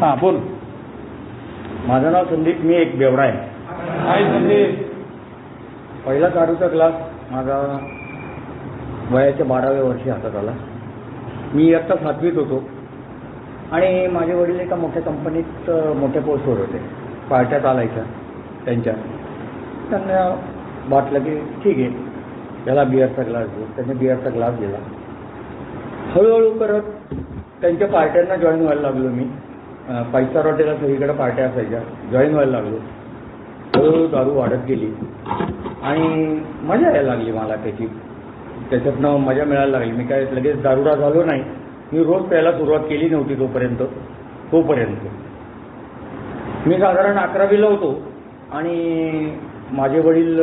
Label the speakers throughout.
Speaker 1: हां बोल.
Speaker 2: माझं नाव संदीप मी एक बेवडा आहे.
Speaker 1: काय संदीप.
Speaker 2: पहिला दारूचा ग्लास माझा वयाच्या बाराव्या वर्षी हातात आला. मी इयत्ता सातवीत होतो. आणि माझे वडील एका मोठ्या कंपनीत मोठ्या पोस्टवर होते. पार्ट्या चालायच्या त्यांच्या. त्यांना वाटलं की ठीक आहे त्याला बिअरचा ग्लास देऊ. त्याने बिअरचा ग्लास दिला. हळूहळू करत त्यांच्या पार्ट्यांना जॉईन व्हायला लागलो मी. फाईव्ह स्टार हॉटेलला सगळीकडे पार्ट्या असायच्या. जॉईन व्हायला लागलो. हळूहळू दारू वाढत गेली. आणि मजा यायला लागली मला त्याची. त्याच्यातनं मजा मिळायला लागली. मी काय लगेच दारुडा झालो नाही. मी रोज प्यायला सुरुवात केली नव्हती तोपर्यंत. तोपर्यंत. मी साधारण अकरावीला होतो. आणि माझे वडील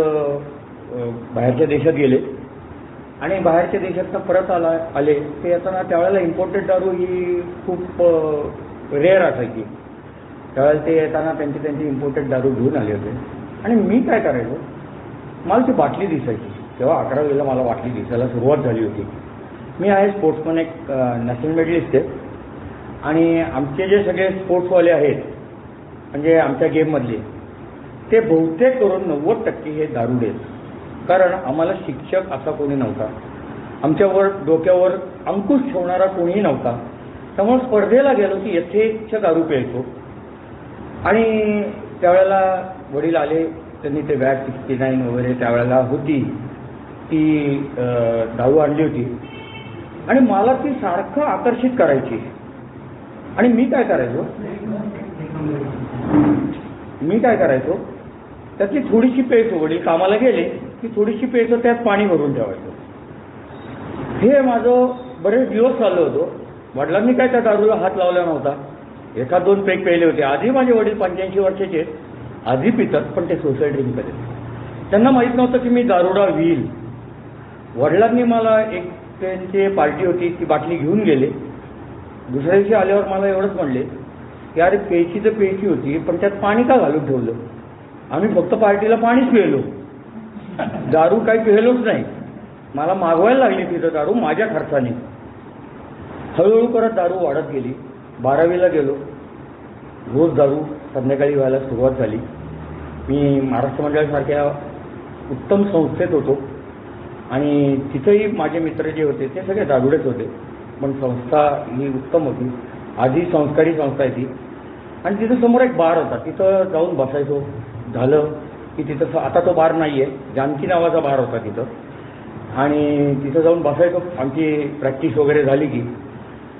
Speaker 2: बाहेरच्या देशात गेले. आणि बाहेरच्या देशातनं परत आला आले. ते येताना त्यावेळेला इम्पोर्टेड दारू ही खूप रेअर असायची त्यावेळेला ते येताना त्यांची त्यांची इम्पोर्टेड दारू घेऊन आले होते. आणि मी काय करायचो? मला ती बाटली दिसायची. तेव्हा अकरा वेळेला मला बाटली दिसायला सुरुवात झाली होती. मी आहे स्पोर्ट्समन एक नॅशनल मेडलिस्ट आहे. आणि आमचे जे सगळे स्पोर्ट्सवाले आहेत म्हणजे आमच्या गेममधले ते बहुतेक करून नव्वद टक्के हे दारुडे आहेत. कारण आम्हाला शिक्षक असा कोणी नव्हता. आमच्यावर डोक्यावर अंकुश ठेवणारा कोणीही नव्हता. त्यामुळे स्पर्धेला गेलो की यथेच्छ दारू प्यायचो आणि त्यावेळेला वडील आले त्यांनी ते बॅग सिक्स्टी नाईन वगैरे त्यावेळेला होती. ती दारू आणली होती. आणि मला ती सारखं आकर्षित करायची. आणि मी काय करायचो? मी काय करायचो? त्यातली थोडीशी पेच वडील कामाला गेले की थोडीशी प्यायचो त्यात पाणी भरून ठेवायचो. हे माझं बरेच दिवस चाललं होतं. वडिलांनी काय त्या दारूला हात लावला नव्हता? एखाद दोन पेक प्यायले होते. आधी माझे वडील पंच्याऐंशी वर्षाचे आधी पितात पण ते सोसायटी ड्रिंक करत त्यांना माहीत नव्हतं की मी दारुडा व्हील वडिलांनी मला एक त्यांची पार्टी होती ती बाटली घेऊन गेले. दुसऱ्या दिवशी आल्यावर मला एवढंच म्हणले की अरे प्यायची तर प्यायची होती पण त्यात पाणी का घालून ठेवलं? आम्ही फक्त पार्टीला पाणीच पिलो. दारू काही पिलोच नाही. मला मागवायला लागली तिथं दारू माझ्या खर्चाने. हळूहळू करत दारू वाढत गेली. बारावीला गेलो. रोज दारू संध्याकाळी व्हायला सुरुवात झाली. मी महाराष्ट्र मंडळासारख्या उत्तम संस्थेत होतो. आणि तिथंही माझे मित्र जे होते ते सगळे दारुडेच होते. पण संस्था ही उत्तम होती. आधी संस्कारी संस्था आहे ती आणि तिथं समोर एक बार होता. तिथं जाऊन बसायचो. झालं की तिथं आता तो बार नाही आहे जानकी नावाचा बार होता तिथं. आणि तिथं जाऊन बसायचो. आमची प्रॅक्टिस वगैरे झाली की.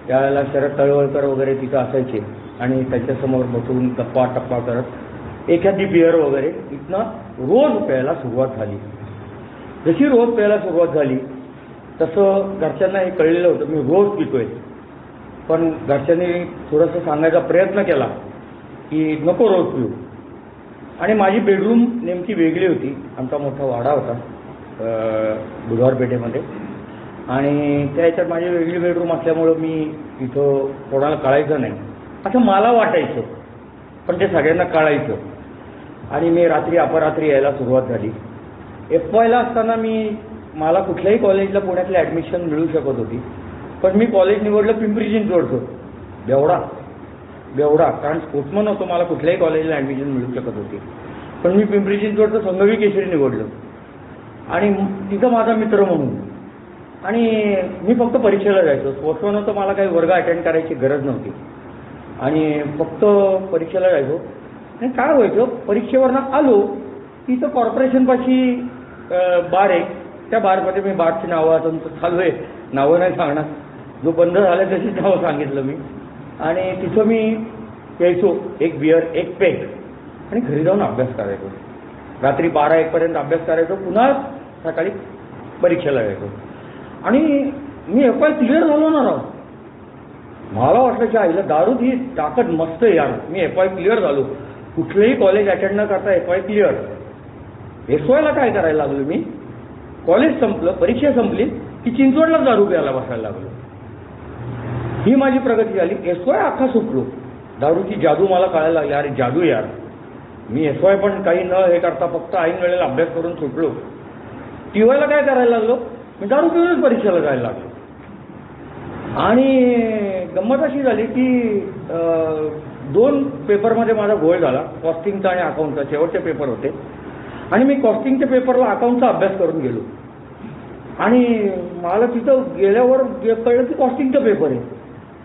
Speaker 2: त्यावेळेला शरद तळवळकर वगैरे तिथं असायचे आणि त्याच्यासमोर बसून टप्पा टप्पा करत एखादी बिअर वगैरे इथनं रोज प्यायला सुरुवात झाली. जशी रोज प्यायला सुरुवात झाली तसं घरच्यांना हे कळलेलं होतं मी रोज पितोय. पण घरच्यांनी थोडंसं सांगायचा प्रयत्न केला की नको रोज पिऊ. आणि माझी बेडरूम नेमकी वेगळी होती. आमचा मोठा वाडा होता बुधवार पेठेमध्ये. आणि त्या ह्याच्यात माझी वेगळी बेडरूम असल्यामुळं मी इथं कोणाला कळायचं नाही. असं मला वाटायचं पण ते सगळ्यांना कळायचं. आणि मी रात्री अपरात्री यायला सुरुवात झाली. एफ वायला असताना मी मला कुठल्याही कॉलेजला पुण्यातलं ॲडमिशन मिळू शकत होती. पण मी कॉलेज निवडलं पिंपरी चिंचवडचं. बेवडा बेवडा कारण स्पोर्ट्समन होतो मला कुठल्याही कॉलेजला ॲडमिशन मिळू शकत होती. पण मी पिंपरी चिंचवडचं संघवी केसरी निवडलं. आणि तिथं माझा मित्र म्हणून आणि मी फक्त परीक्षेला जायचो. स्पोर्ट्समन तर मला काही वर्ग अटेंड करायची गरज नव्हती. आणि फक्त परीक्षेला जायचो. आणि काय व्हायचं परीक्षेवरनं आलो तिथं कॉर्पोरेशनपाशी बार आहे. त्या बारमध्ये मी बारची नावं आता तुमचं चालू आहे. नावं नाही सांगणार. जो बंद झाला तशीच नावं सांगितलं मी. आणि तिथं मी यायचो एक बिअर एक पेक आणि घरी जाऊन अभ्यास करायचो. रात्री बारा एकपर्यंत अभ्यास करायचो. पुन्हा सकाळी परीक्षेला यायचो आणि मी एफ आय क्लिअर झालो ना मला वाटलं की आईला दारूत ही ताकद मस्त यार. मी एफ आय क्लिअर झालो. कुठलंही कॉलेज अटेंड न करता एफ आय क्लिअर एस वायला काय करायला लागलो मी? कॉलेज संपलं परीक्षा संपली की चिंचवडला दारू प्यायला बसायला लागलो. ही माझी प्रगती झाली. एस वाय अख्खा सुटलो. दारूची जादू मला कळायला लागली. अरे जादू यार. मी एस वाय पण काही न हे करता फक्त ऐन वेळेला अभ्यास करून सुटलो. टी वायला काय करायला लागलो? मी दारू पिऊनच परीक्षेला जायला लागलो आणि गंमत अशी झाली की दोन पेपरमध्ये माझा घोळ झाला कॉस्टिंगचा आणि अकाउंटचा. शेवटचे पेपर होते. आणि मी कॉस्टिंगच्या पेपरला अकाउंटचा अभ्यास करून गेलो. आणि मला तिथं गेल्यावर कळलं की कॉस्टिंगचा पेपर आहे.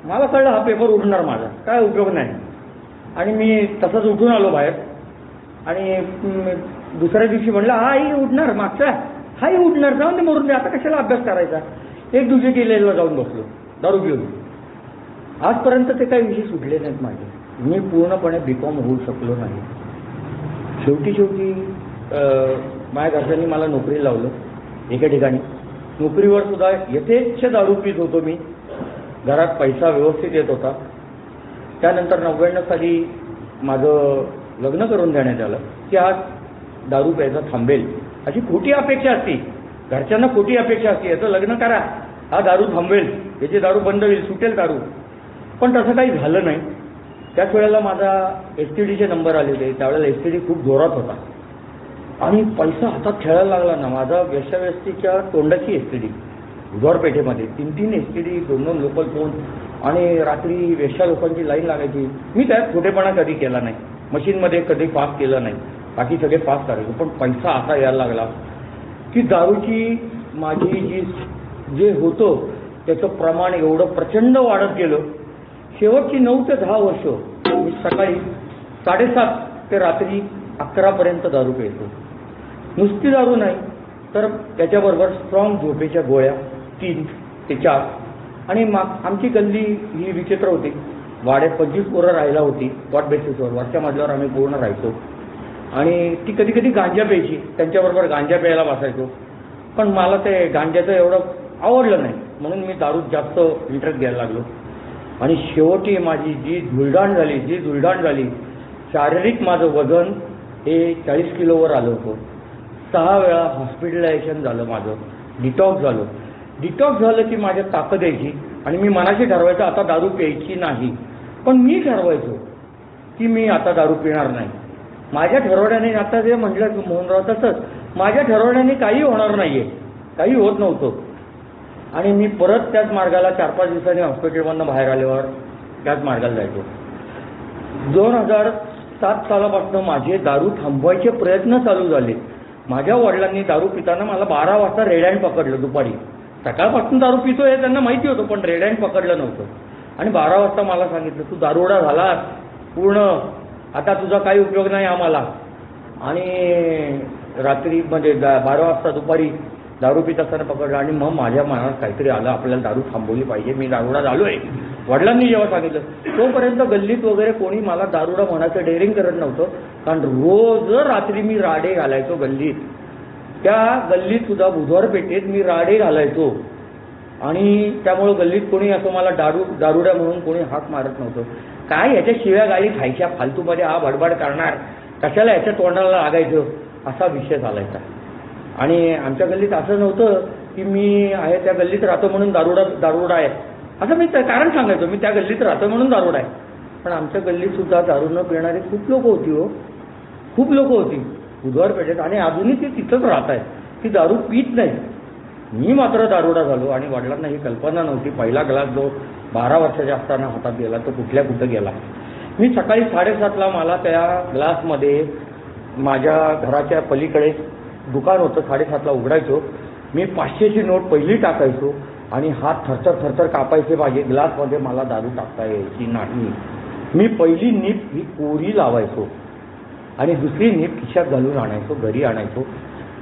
Speaker 2: मला कळलं हा पेपर उठणार माझा. काय उपयोग नाही. आणि मी तसंच उठून आलो बाहेर. आणि दुसऱ्या दिवशी म्हणलं आई उठणार मागचा. हाही उडणार जाऊन ते मरून दे आता कशाला अभ्यास करायचा? एक दुसरी डिलेला जाऊन बसलो दारू घेऊन आजपर्यंत ते काही विषय सुटले नाहीत माझे. मी पूर्णपणे बी कॉम होऊ शकलो नाही. शेवटी शेवटी माझ्या घरच्यांनी मला नोकरी लावलं एका ठिकाणी. नोकरीवर सुद्धा यथेच्छ दारू पीत होतो मी. घरात पैसा व्यवस्थित येत होता. त्यानंतर नव्याण्णव साली माझं लग्न करून देण्यात आलं की आज दारू प्यायचा थांबेल. अशी खोटी अपेक्षा असती. घरच्यांना खोटी अपेक्षा असते. याचं लग्न करा. हा दारू थांबेल याची दारू बंद होईल. सुटेल दारू. पण तसं काही झालं नाही. त्याच वेळेला माझा एस टी डीचे नंबर आले होते. त्यावेळेला एस टी डी खूप जोरात होता. आणि पैसा हातात खेळायला लागला ना. माझा वेश्यावेस्तीच्या तोंडाची एस टी डी बुधवारपेठेमध्ये तीन तीन एस टी डी दोन दोन लोकल फोन आणि रात्री वेश्या लोकांची लाईन लागायची. मी त्यात खोटेपणा कधी केला नाही. मशीनमध्ये कधी पास केलं नाही. बाकी सगळे पास करायचे पण पैसा असा यायला लागला. की दारूची माझी जी जे होतं त्याचं प्रमाण एवढं प्रचंड वाढत गेलं. शेवटची नऊ ते दहा वर्ष मी सकाळी साडेसात ते रात्री अकरापर्यंत दारू प्यायचो. नुसती दारू नाही तर त्याच्याबरोबर स्ट्रॉंग झोपेच्या गोळ्या तीन ते चार. आणि माग आमची गल्ली ही विचित्र होती. वाड्यात पंचवीस पोरं राहायला होती वॉट बेसिसवर वरच्या मजल्यावर आम्ही पूर्ण राहायचो. आणि ती कधी कधी गांजा प्यायची. त्यांच्याबरोबर गांजा प्यायला बसायचो. पण मला ते गांजाचं एवढं आवडलं नाही. म्हणून मी दारूत जास्त इंटरेस्ट घ्यायला लागलो. आणि शेवटी माझी जी धुळडाण झाली जी धुळडाण झाली शारीरिक माझं वजन हे चाळीस किलोवर आलं होतं. सहा वेळा हॉस्पिटलायझेशन झालं माझं. डिटॉक्स झालं. डिटॉक्स झालं की माझ्या ताकद यायची. आणि मी मनाशी ठरवायचं आता दारू प्यायची नाही. पण मी ठरवायचो की मी आता दारू पिणार नाही. माझ्या ठरवण्याने आता जे म्हटलं मोहनराव तसंच माझ्या ठरवण्याने काही होणार नाहीये. काही होत नव्हतं. आणि मी परत त्याच मार्गाला चार पाच दिवसांनी हॉस्पिटलमधनं बाहेर आल्यावर त्याच मार्गाला जायचो. दोन हजार सात सालापासून माझे दारू थांबवायचे प्रयत्न चालू झाले. माझ्या वडिलांनी दारू पिताना मला बारा वाजता रेड हँड पकडलं दुपारी. सकाळपासून दारू पितो हे त्यांना माहिती होतं पण रेड हँड पकडलं नव्हतं. आणि बारा वाजता मला सांगितलं तू दारुडा झालास पूर्ण आता तुझा काही उपयोग नाही आम्हाला. आणि रात्री म्हणजे दा- बारा वाजता दुपारी दारू पित असताना पकडलं आणि मग माझ्या मनात काहीतरी आलं. आपल्याला दारू थांबवली पाहिजे. मी दारुडा आहे वडिलांनी जेव्हा सांगितलं तोपर्यंत गल्लीत वगैरे कोणी मला दारुडा म्हणायचं डेअरिंग करत नव्हतं. कारण रोज रात्री मी राडे घालायचो गल्लीत. त्या गल्लीत सुद्धा बुधवार पेठेत मी राडे घालायचो. आणि त्यामुळं गल्लीत कोणी असं मला दारू दारुड्या म्हणून कोणी हाक मारत नव्हतं. काय याच्या शिव्या गाळी खायच्या फालतूमध्ये हा भडबड करणार? कशाला याच्या तोंडाला लागायचं? असा विषय चालायचा. आणि आमच्या गल्लीत असं नव्हतं की मी आहे त्या गल्लीत राहतो म्हणून दारुडा दारुडा आहे. असं मी त्या- कारण सांगायचो मी त्या गल्लीत राहतो म्हणून दारुडा आहे. पण आमच्या गल्लीत सुद्धा दारू न पिणारी खूप लोक होती हो. खूप लोक होती. बुधवार पेठेत आणि अजूनही ती तिथंच राहत आहे ती दारू पित नाही मी मात्र दारुडा झालो आणि वडिलांना ही कल्पना नव्हती. पहिला ग्लास जो बारा वर्षाच्या असताना हातात गेला तो कुठल्या कुठं गेला? मी सकाळी साडेसातला मला त्या ग्लासमध्ये माझ्या घराच्या पलीकडे दुकान होतं साडेसातला उघडायचो. मी पाचशेची नोट पहिली टाकायचो आणि हात थरथर थरथर कापायचे पाहिजे ग्लासमध्ये मला दारू टाकता यायची नाही. मी पहिली नीप ही कोरी लावायचो आणि दुसरी नीप खिशात घालून आणायचो घरी आणायचो.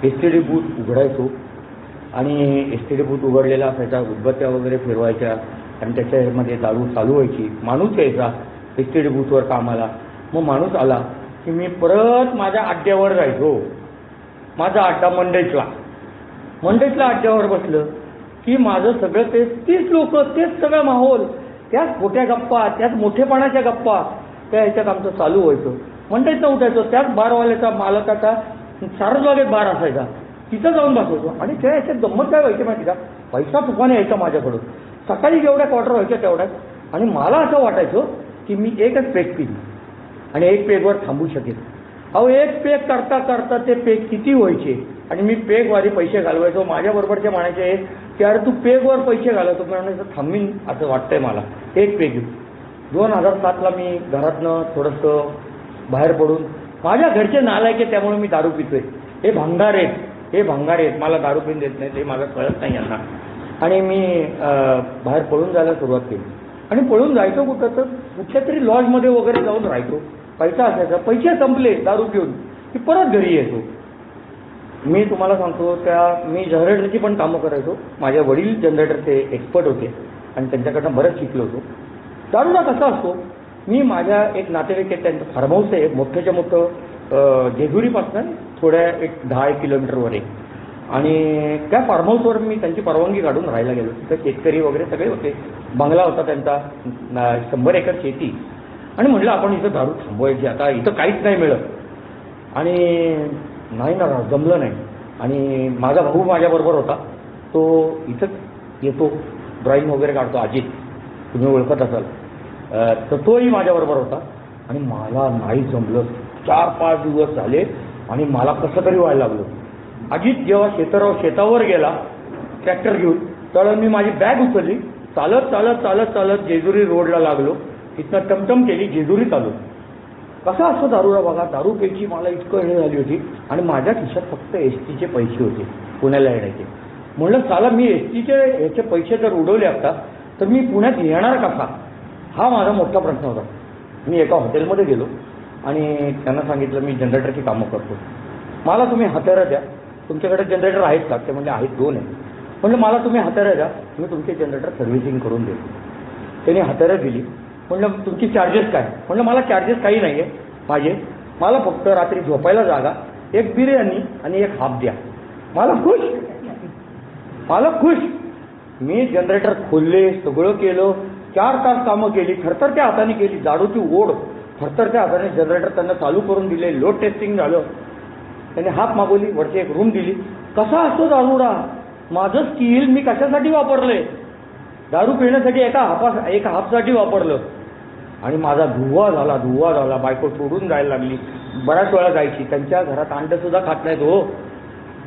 Speaker 2: एस टी डी बूथ उघडायचो. आणि एस टी डी बूथ उघडलेला असायचा उदबत्त्या वगैरे फिरवायच्या आणि त्याच्यामध्ये दारू चालू व्हायची. माणूस यायचा एस टी डी बूथवर कामाला. मग माणूस आला की मी परत माझ्या अड्ड्यावर जायचो. माझा अड्डा मंडईतला. मंडईतला अड्ड्यावर बसलं की माझं सगळं तेच तीच लोक तेच सगळं माहोल त्याच खोट्या गप्पा त्याच मोठेपणाच्या गप्पा त्या ह्याच्यात आमचं चालू व्हायचं. मंडईत उठायचं त्याच बारवाल्याचा मालकाचा सारस्वागत बार असायचा. तिथं जाऊन बसायचो आणि त्या ह्याच्यात गंमत काय व्हायची माहिती का? पैसा तुफाने यायचा माझ्याकडून. सकाळी जेवढ्या क्वार्टर व्हायच्या तेवढ्यात. आणि मला असं वाटायचं की मी एकच पेक पिली आणि एक पेगवर थांबू शकेल अहो एक पेग करता करता ते पेग किती व्हायचे? आणि मी पेगवारी पैसे घालवायचो. माझ्याबरोबरचे म्हणायचे की अरे तू पेगवर पैसे घालवतो. म्हणून म्हणायचं थांबीन असं वाटतंय मला. एक पेग दोन हजार सातला मी घरातनं थोडंसं बाहेर पडून माझ्या घरचे नालायक आहे त्यामुळे मी दारू पितोय. हे भंगार आहेत. हे भंगार आहेत मला दारू पिऊन देत नाही ते मला कळत नाही यांना. आणि मी बाहेर पळून जायला सुरुवात केली. आणि पळून जायचो कुठं तर कुठल्या तरी लॉजमध्ये वगैरे जाऊन राहायचो. पैसा असायचा पैसे संपले दारू पिऊन की परत घरी येतो मी तुम्हाला सांगतो त्या मी जनरेटरची पण कामं करायचो. माझ्या वडील जनरेटरचे एक्सपर्ट होते आणि त्यांच्याकडनं बरंच शिकलो होतो. दारूला कसा असतो? मी माझ्या एक नातेवाईक आहेत त्यांचं फार्म हाऊस आहे मोठ्याच्या मोठं जेजुरीपासून थोड्या एक दहा एक किलोमीटरवर आहे आणि त्या फार्म हाऊसवर मी त्यांची परवानगी काढून राहायला गेलो. तिथं शेतकरी वगैरे सगळे होते. बंगला होता त्यांचा शंभर एकर शेती. आणि म्हटलं आपण इथं दारू थांबवायची. आता इथं काहीच नाही मिळत. आणि नाही ना जमलं नाही. आणि माझा भाऊ माझ्याबरोबर होता. तो इथंच येतो. ड्रॉईंग वगैरे काढतो. अजित तुम्ही ओळखत असाल. तर तोही माझ्याबरोबर होता. आणि मला नाही जमलं. चार पाच दिवस झाले आणि मला कसं तरी व्हायला लागलं. अजित जेव्हा शेतराव शेतावर गेला ट्रॅक्टर घेऊन तर मी माझी बॅग उचलली. चालत चालत चालत चालत जेजुरी रोडला लागलो. तिथनं टमटम केली जेजुरीत आलो. कसं असतं दारूला बघा दारू प्यायची मला इतकं हे झाली होती. आणि माझ्या खिशात फक्त एस टीचे पैसे होते पुण्याला येण्याचे. म्हणलं चाला मी एस टीचे ह्याचे पैसे जर उडवले असता तर मी पुण्यात येणार कसा? हा माझा मोठा प्रश्न होता. मी एका हॉटेलमध्ये गेलो. आणि त्यांना सांगितलं मी जनरेटरची कामं करतो. मला तुम्ही हत्यारं द्या. तुमच्याकडे जनरेटर आहेत का? ते म्हणजे आहेत दोन आहेत. म्हणलं मला तुम्ही हत्यारं द्या मी तुमचे जनरेटर सर्व्हिसिंग करून देतो. त्यांनी हत्यारं दिली. म्हणलं तुमची चार्जेस काय? म्हणलं मला चार्जेस काही नाही आहे माझे. मला फक्त रात्री झोपायला जागा एक बिर्याणी आणि एक हाफ द्या. मला खुश. मला खुश. मी जनरेटर खोलले सगळं केलं चार तास कामं केली थरथरच्या हाताने केली जाडूची ओढ. थरथरच्या हाताने जनरेटर त्यांना चालू करून दिले लोड टेस्टिंग झालं. त्याने हाफ मागवली वरची एक रूम दिली. कसा असतो दारुडा? माझं स्किल मी कशासाठी वापरले दारू पिण्यासाठी एका हाफा एका हाफसाठी वापरलं. आणि माझा धुवा झाला धुवा झाला. बायको सोडून जायला लागली. बऱ्याच वेळा जायची. त्यांच्या घरात अंडंसुद्धा खात नाहीत हो.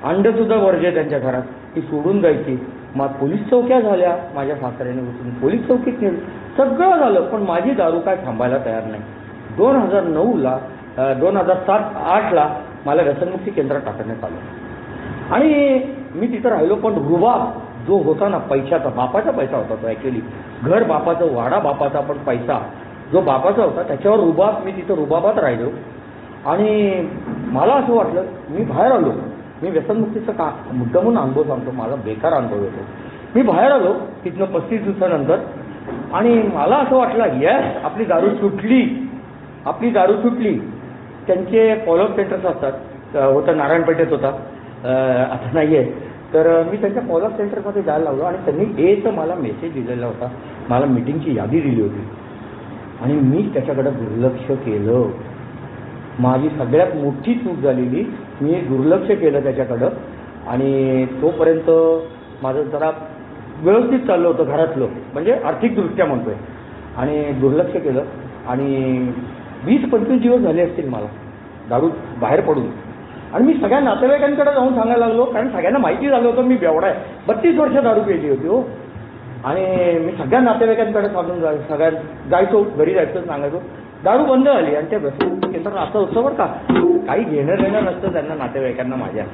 Speaker 2: अंडंसुद्धा वर्जे त्यांच्या घरात. ती सोडून जायची. मग पोलीस चौक्या झाल्या. माझ्या सासऱ्याने उचलून. पोलीस चौकीत नेली. सगळं झालं पण माझी दारू काय थांबायला तयार नाही. दोन हजार नऊला दोन हजार सात आठला मला व्यसनमुक्ती केंद्रात टाकण्यात आलं. आणि मी तिथं राहिलो पण रुबाब जो होता ना पैशाचा बापाचा पैसा होता तो ॲक्च्युली घर बापाचं वाडा बापाचा पण पैसा जो बापाचा होता त्याच्यावर रुबाब मी तिथं रुबाबात राहिलो. आणि मला असं वाटलं मी बाहेर आलो. मी व्यसनमुक्तीचा का मुद्दामून अनुभव सांगतो माझा बेकार अनुभव येतो. मी बाहेर आलो तिथनं पस्तीस दिवसानंतर. आणि मला असं वाटलं येस आपली दारू सुटली. आपली दारू सुटली. त्यांचे फॉलोअप सेंटर्स असतात. होता नारायण पेठेत होता. आता नाही आहे तर मी त्यांच्या फॉलोअप सेंटरमध्ये जायला लावलो आणि त्यांनी एचं मला मेसेज दिलेला होता. मला मिटिंगची यादी दिली होती. आणि मी त्याच्याकडे दुर्लक्ष केलं. माझी सगळ्यात मोठी चूक झालेली मी दुर्लक्ष केलं त्याच्याकडं. आणि तोपर्यंत माझं जरा व्यवस्थित चाललं होतं घरातलं. म्हणजे आर्थिकदृष्ट्या म्हणतोय. आणि दुर्लक्ष केलं. आणि वीस पंचवीस दिवस झाले असतील मला. दारू बाहेर पडून. आणि मी सगळ्या नातेवाईकांकडे जाऊन सांगायला लागलो कारण सगळ्यांना माहिती झालं होतं मी बेवडा आहे. बत्तीस वर्ष दारू पिली होती हो. आणि मी सगळ्या नातेवाईकांकडे सांगून जा सगळ्या जायचो घरी जायचं सांगायचो. दारू बंद झाली आणि त्या व्यसनमुक्ती केंद्रात असं होतं बरं का. काही घेणं देणं नसतं त्यांना नातेवाईकांना माझ्या.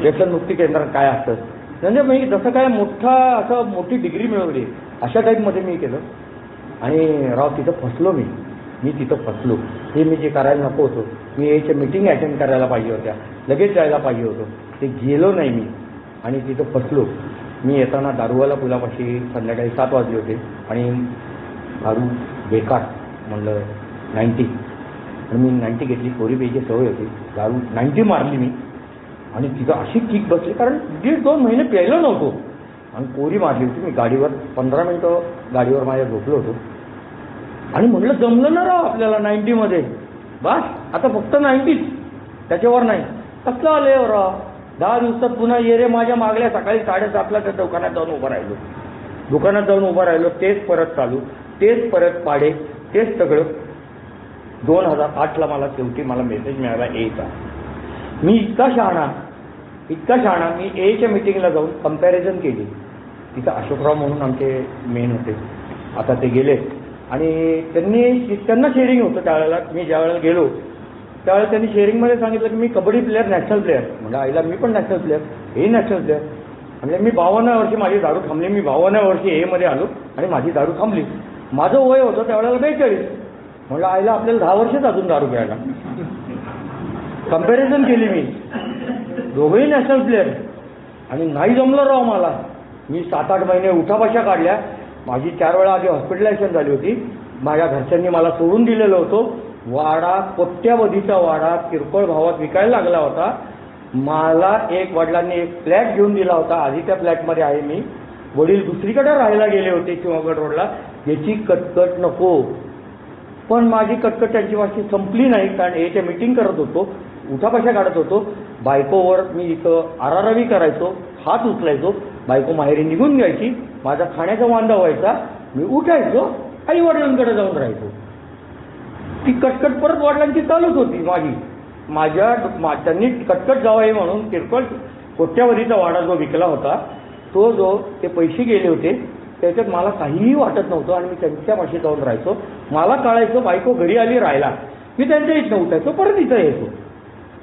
Speaker 2: व्यसनमुक्ती केंद्रात काय असतं? म्हणजे मी जसं काय मोठा असं मोठी डिग्री मिळवली अशा टाईपमध्ये मी केलं. आणि राव तिथं फसलो मी. मी तिथं फसलो. हे मी जे करायला नको होतो मी याच्या मिटिंग अटेंड करायला पाहिजे होत्या. लगेच जायला पाहिजे होतं. ते गेलो नाही मी. आणि तिथं फसलो. मी येताना दारूवाला पुलापाशी संध्याकाळी सात वाजले होते. आणि दारू बेकार म्हणलं नाईन्टी आणि मी नाईन्टी घेतली. कोरी प्यायची सवय होती. दारू नाईन्टी मारली मी. आणि तिथं अशी किक बसली. कारण दीड दोन महिने प्यायलो नव्हतो आणि कोरी मारली होती मी गाडीवर. पंधरा मिनटं गाडीवर माझ्या झोपलो होतो. आणि म्हटलं जमलं ना राव आपल्याला नाईन्टीमध्ये. बस आता फक्त नाईन्टीच त्याच्यावर नाही. कसलं आले राव? दहा दिवसात पुन्हा ये रे माझ्या मागल्या सकाळी साडेसातला त्या दुकानात जाऊन उभं राहिलो. दुकानात जाऊन उभं राहिलो तेच परत चालू तेच परत पाडे तेच सगळं. दोन हजार आठला मला शेवटी मला मेसेज मिळाला एचा मी इतका शहाणा इतका शहाणा मी एच्या मिटिंगला जाऊन कंपॅरिझन केली. तिथं अशोकराव म्हणून आमचे मेन होते. आता ते गेले. आणि त्यांनी त्यांना शेअरिंग होतं त्यावेळेला. मी ज्या वेळेला गेलो त्यावेळेला त्यांनी शेअरिंगमध्ये सांगितलं की मी कबड्डी प्लेअर नॅशनल प्लेअर म्हणजे आईला मी पण नॅशनल प्लेअर हे नॅशनल प्लेअर म्हणजे मी बावन्न वर्षी माझी दारू थांबली. मी बावन्न वर्षी एमध्ये आलो आणि माझी दारू थांबली. माझं वय होतं त्यावेळेला बेचाळीस. म्हणलं आईला आपल्याला दहा वर्षच अजून दारू प्यायला. कंपॅरिझन केली मी. दोघंही नॅशनल प्लेअर आणि नाही जमलं राव मला. मी सात आठ महिने उठापाशा काढल्या. माझी चार वेळा आधी हॉस्पिटलायझेशन झाली होती. माझ्या घरच्यांनी मला सोडून दिलेलं होतं. वाडा कोट्यावधीचा वाडा किरकोळ भावात विकायला लागला होता. मला एक वडिलांनी एक फ्लॅट घेऊन दिला होता. आधी त्या फ्लॅटमध्ये आहे मी. वडील दुसरीकडे राहायला गेले होते शिवगड रोडला. याची कटकट नको. पण माझी कटकट त्यांची माझी संपली नाही कारण याच्या मिटिंग करत होतो. उठापाशा काढत होतो. बायकोवर मी इथं आरारावी करायचो. हात उचलायचो. बायको माहेरी निघून घ्यायची माझा खाण्याचा वांदा व्हायचा मी उठायचो आई वडिलांकडे जाऊन राहायचो. ती कटकट परत वडिलांची चालूच होती माझी माझ्या मा- त्यांनी कटकट जावं म्हणून किरकोळ कोट्यावधीचा वाडा जो विकला होता तो जो ते पैसे गेले होते त्याच्यात मला काहीही वाटत नव्हतं आणि मी त्यांच्या पाशी जाऊन राहायचो. मला कळायचं बायको घरी आली राहायला. मी त्यांच्या इथनं उठायचो परत इथं यायचो.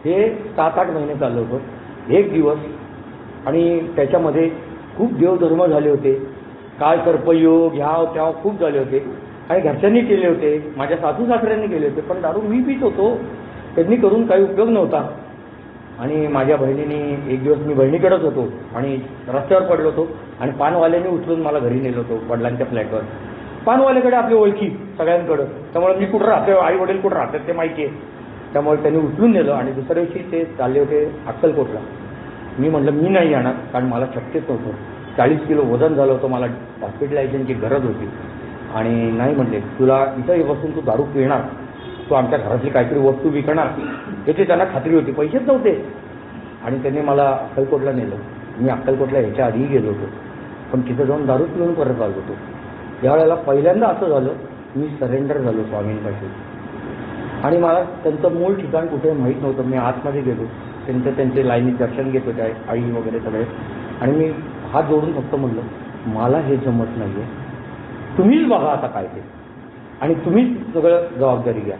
Speaker 2: हे सात आठ महिने चाललं होतं. एक दिवस आणि त्याच्यामध्ये खूप देवधर्म झाले होते. काय कर्पयोग ह्याव त्याव खूप झाले होते. आणि घरच्यांनी केले होते माझ्या सासू सासऱ्यांनी केले होते पण दारू मी पित होतो. त्यांनी करून काही उपयोग नव्हता. आणि माझ्या बहिणीने एक दिवस मी बहिणीकडेच होतो आणि रस्त्यावर पडलो होतो आणि पानवाल्याने उचलून मला घरी नेलो होतो वडिलांच्या फ्लॅटवर. पानवाल्याकडे आपली ओळखी सगळ्यांकडं. त्यामुळे मी कुठं राहतो आई वडील कुठं राहतात ते माहिती आहे. त्यामुळे त्यांनी उचलून नेलं आणि दुसऱ्या दिवशी ते चालले होते अक्कलकोटला. मी म्हटलं मी नाही येणार कारण मला शक्यच नव्हतं चाळीस किलो वजन झालं होतं मला हॉस्पिटलायझेशनची गरज होती. आणि नाही म्हणले तुला इथं बसून तू दारू पिणार तू आमच्या घरातली काहीतरी वस्तू विकणार याची त्यांना खात्री होती पैसेच नव्हते. आणि त्यांनी मला अक्कलकोटला नेलं. मी अक्कलकोटला ह्याच्या आधीही गेलो होतो. पण तिथं जाऊन दारू पिऊन परत आलो होतो. यावेळेला पहिल्यांदा असं झालं मी सरेंडर झालो स्वामींपासून आणि मला त्यांचं मूळ ठिकाण कुठे माहीत नव्हतं. मी आतमध्ये गेलो. त्यांचं त्यांचे लाईनीत दर्शन घेत होते आई- आई वगैरे सगळे. आणि मी हात जोडून फक्त म्हणलं मला हे जमत नाही आहे तुम्हीच बघा आता काय ते. आणि तुम्हीच सगळं जबाबदारी घ्या.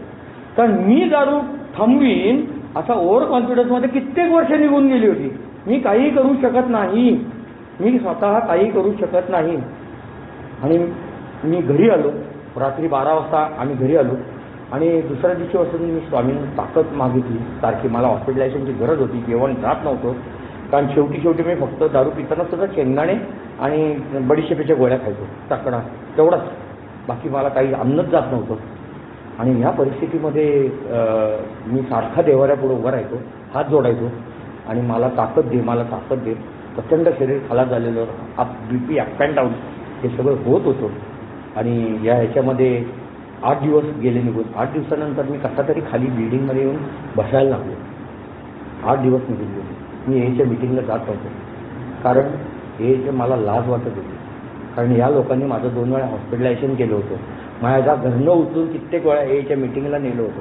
Speaker 2: कारण मी दारू थांबवीन असा ओव्हर कॉन्फिडन्समध्ये कित्येक वर्ष निघून गेली होती. मी काही करू शकत नाही. मी स्वतः काही करू शकत नाही. आणि मी घरी आलो. रात्री बारा वाजता आम्ही घरी आलो. आणि दुसऱ्या दिवशी पासून मी स्वामींना ताकद मागितली. सारखी मला हॉस्पिटलायझेशनची गरज होती. जेवण जात नव्हतं. कारण शेवटी शेवटी मी फक्त दारू पिताना सुद्धा शेंगदाणे आणि बडीशेपेच्या गोळ्या खायचो. टाकणा तेवढाच. बाकी मला काही अन्नच जात नव्हतं. आणि ह्या परिस्थितीमध्ये मी सारखा देवाऱ्यापुढे उभा राहायचो. हात जोडायचो. आणि मला ताकद दे मला ताकद दे. प्रचंड शरीर खलास झालेलं आप B P up and down हे सगळं होत होतं. आणि या ह्याच्यामध्ये आठ दिवस गेले निघून. आठ दिवसानंतर मी कसा तरी खाली बिल्डिंगमध्ये येऊन बसायला लागलो. आठ दिवस निघून गेले. मी एच्या मिटिंगला जात होतो. कारण एच्या मला लाज वाटत होती. कारण या लोकांनी माझं दोन वेळा हॉस्पिटलायझेशन केलं होतं. माझ्या घरनं उचलून कित्येक वेळा एच्या मिटिंगला नेलो होतो.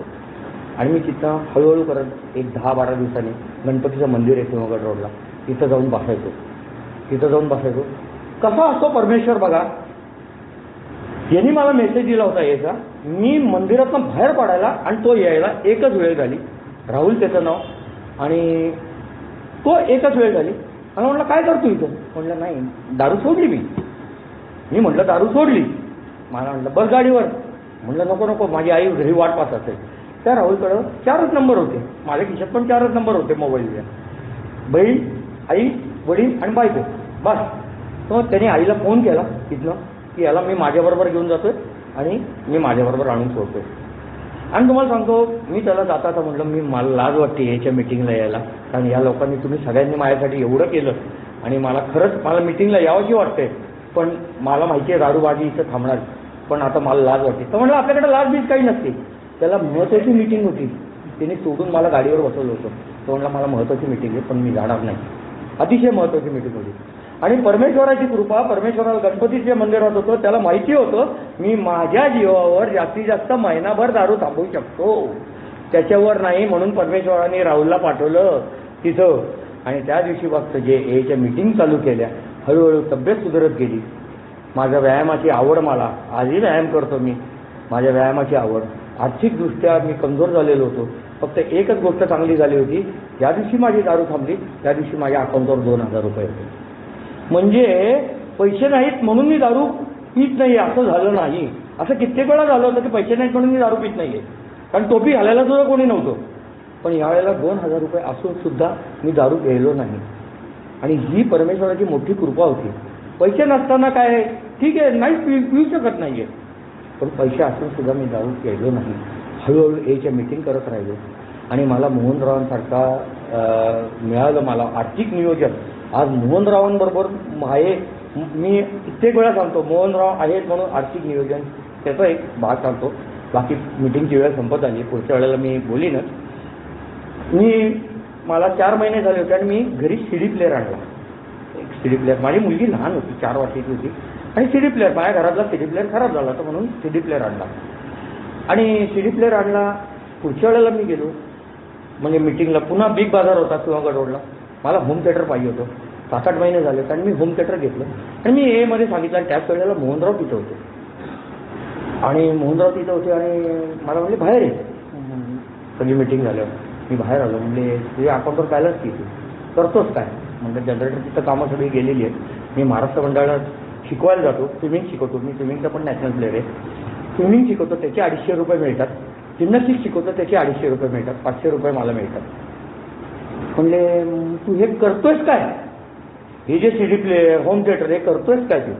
Speaker 2: आणि मी तिथं हळूहळू करत एक दहा बारा दिवसांनी गणपतीचं मंदिर आहे सिंहगड रोडला तिथं जाऊन बसायचो. तिथं जाऊन बसायचो. कसा असतो परमेश्वर बघा. यांनी मला मेसेज दिला होता याचा. मी मंदिरातनं बाहेर पडायला आणि तो यायला एकच वेळ झाली. राहुल त्याचं नाव. आणि तो एकच वेळ झाली. आणि म्हटलं काय करतो इथं? म्हटलं नाही दारू सोडली मी. मी म्हटलं दारू सोडली. मला म्हटलं बस गाडीवर. म्हटलं नको नको माझी आई घरी वाट पाहत असेल. त्या राहुलकडं चारच नंबर होते. माझ्या खिशात पण चारच नंबर होते मोबाईलच्या बहीण आई वडील आणि बायको. बस. मग त्याने आईला फोन केला तिथनं की याला मी माझ्याबरोबर घेऊन जातोय. आणि मी माझ्याबरोबर आणून सोडतो. आणि तुम्हाला सांगतो मी त्याला जाता आता म्हटलं मी मला लाज वाटते याच्या मिटिंगला यायला. कारण या लोकांनी तुम्ही सगळ्यांनी माझ्यासाठी एवढं केलं. आणि मला खरंच मला मिटिंगला यावंशी वाटते पण मला माहिती आहे दारूबाजी इथं थांबणार. पण आता मला लाज वाटते. तर म्हटलं आपल्याकडे लाज बीज काही नसते. त्याला महत्त्वाची मिटिंग होती. त्याने सोडून मला गाडीवर बसवलं होतं. तो म्हटलं मला महत्त्वाची मिटिंग आहे पण मी जाणार नाही. अतिशय महत्त्वाची मिटिंग होती. आणि परमेश्वराची कृपा परमेश्वराला गणपतीच्या मंदिरात होतं त्याला माहिती होतं मी माझ्या जीवावर जास्तीत जास्त महिनाभर दारू थांबवू शकतो. त्याच्यावर नाही म्हणून परमेश्वराने राहुलला पाठवलं तिथं. आणि त्या दिवशी फक्त जे एच्या मिटिंग चालू केल्या हळूहळू तब्येत सुधारत गेली. माझ्या व्यायामाची आवड मला आजही व्यायाम करतो मी माझ्या व्यायामाची आवड. आर्थिकदृष्ट्या मी कमजोर झालेलो होतो. फक्त एकच गोष्ट चांगली झाली होती ज्या दिवशी माझी दारू थांबली त्या दिवशी माझ्या अकाउंटवर दोन हजार रुपये होते. म्हणजे पैसे नाहीत म्हणून मी दारू पीत नाही असं झालं नाही. असं कित्येक वेळा झालं होतं की पैसे नाहीत म्हणून मी दारू पीत नाही आहे कारण टोपी घालायला सुद्धा कोणी नव्हतं. पण यावेळेला दोन हजार रुपये असून सुद्धा मी दारू प्यायलो नाही. आणि ही परमेश्वराची मोठी कृपा होती. पैसे नसताना काय ठीक आहे नाही पिऊ पिऊ शकत आहे पण पैसे असून सुद्धा मी दारू प्यायलो नाही. हळूहळू याच्या मीटिंग करत राहिलो. आणि मला मोहनरावांसारखा मिळालं मला आर्थिक नियोजन. आज मोहनरावांबरोबर आहे. मी कित्येक वेळा सांगतो मोहनराव आहेत म्हणून आर्थिक नियोजन त्याचा एक भाग सांगतो. बाकी मिटिंगची वेळ संपत आली पुढच्या वेळेला मी बोलीनच. मी मला चार महिने झाले होते आणि मी घरी सीडी प्लेअर आणला. एक सीडी प्लेअर माझी मुलगी लहान होती चार वर्षाची होती. आणि सीडी प्लेअर माझ्या घरातला सीडी प्लेअर खराब झाला होता म्हणून सीडी प्लेअर आणला. आणि सीडी प्लेअर आणला. पुढच्या वेळेला मी गेलो. म्हणजे मिटिंगला पुन्हा बिग बाजार होता किंवा रोडला मला होम थिएटर पाहिजे होतं. सात आठ महिने झाले आणि मी होम थिएटर घेतलं. आणि मी ए मध्ये सांगितलं आणि त्याच वेळेला मोहनराव तिथं होते. आणि मोहनराव तिथं होते आणि मला म्हणजे बाहेर आहे सगळी मिटिंग झाल्यावर. मी बाहेर आलो. म्हणजे तुझे अकाउंटवर कायलाच किती करतोच काय? म्हणजे जनरेटर तिथं कामं सगळी गेलेली आहेत. मी महाराष्ट्र मंडळात शिकवायला जातो. स्विमिंग शिकवतो. मी स्विमिंगचा पण नॅशनल प्लेअर आहे. स्विमिंग शिकवतो. त्याचे अडीचशे रुपये मिळतात. जिम्नॅस्टिक शिकवतो. त्याचे अडीचशे रुपये मिळतात. पाचशे रुपये मला मिळतात. म्हणले तू हे करतोयस काय? हे जे C D play home theatre हे करतोयस काय तू?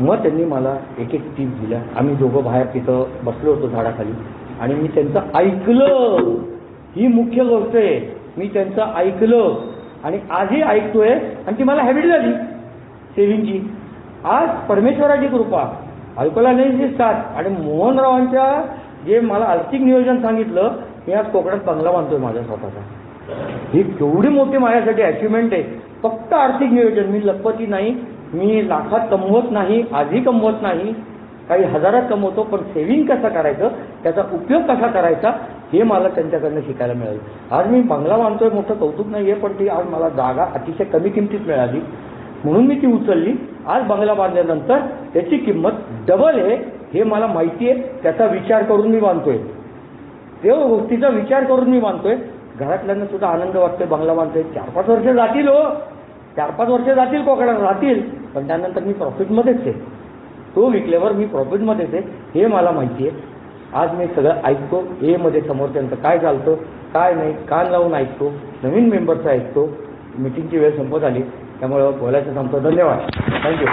Speaker 2: मग त्यांनी मला एक एक टीप दिल्या. आम्ही दोघं बाहेर तिथं बसलो होतो झाडाखाली. आणि मी त्यांचं ऐकलं. ही मुख्य गोष्ट आहे. मी त्यांचं ऐकलं. आणि आजही ऐकतोय. आणि ती मला हॅबिट झाली. सेविंगची. आज परमेश्वराची कृपा. ऐकला नाही साथ. आणि मोहनरावांच्या जे मला आर्थिक नियोजन सांगितलं मी आज कोकणात बंगला बांधतोय माझ्या स्वतःचा. ही केवढी मोठी माझ्यासाठी अचिव्हमेंट आहे. फक्त आर्थिक नियोजन. मी लखपती नाही. मी लाखात कमवत नाही आधी कमवत नाही. काही हजारात कमवतो पण सेव्हिंग कसं करायचं? त्याचा उपयोग कसा करायचा? हे मला त्यांच्याकडनं शिकायला मिळालं. आज मी बंगला बांधतोय मोठं कौतुक नाही आहे पण ती आज मला जागा अतिशय कमी किमतीत मिळाली. म्हणून मी ती उचलली. आज बंगला बांधल्यानंतर त्याची किंमत डबल आहे हे मला माहिती आहे त्याचा विचार करून मी बांधतोय. त्या गोष्टीचा विचार करून मी बांधतोय. घरातल्यांना सुद्धा आनंद वाटतोय बंगला बांधतोय. चार पाच वर्ष जातील हो. चार पाच वर्ष जातील कोकणात राहतील. पण त्यानंतर मी प्रॉफिटमध्येच आहे. तो विकल्यावर मी प्रॉफिटमध्येच आहे. हे मला माहिती आहे. आज मी सगळं ऐकतो. ए मध्ये समोरच्यांचं काय चालतं काय नाही कान लावून ऐकतो. नवीन मेंबरचं ऐकतो. मिटिंगची वेळ संपत आली. त्यामुळं बोलायचं संपतं धन्यवाद. थँक्यू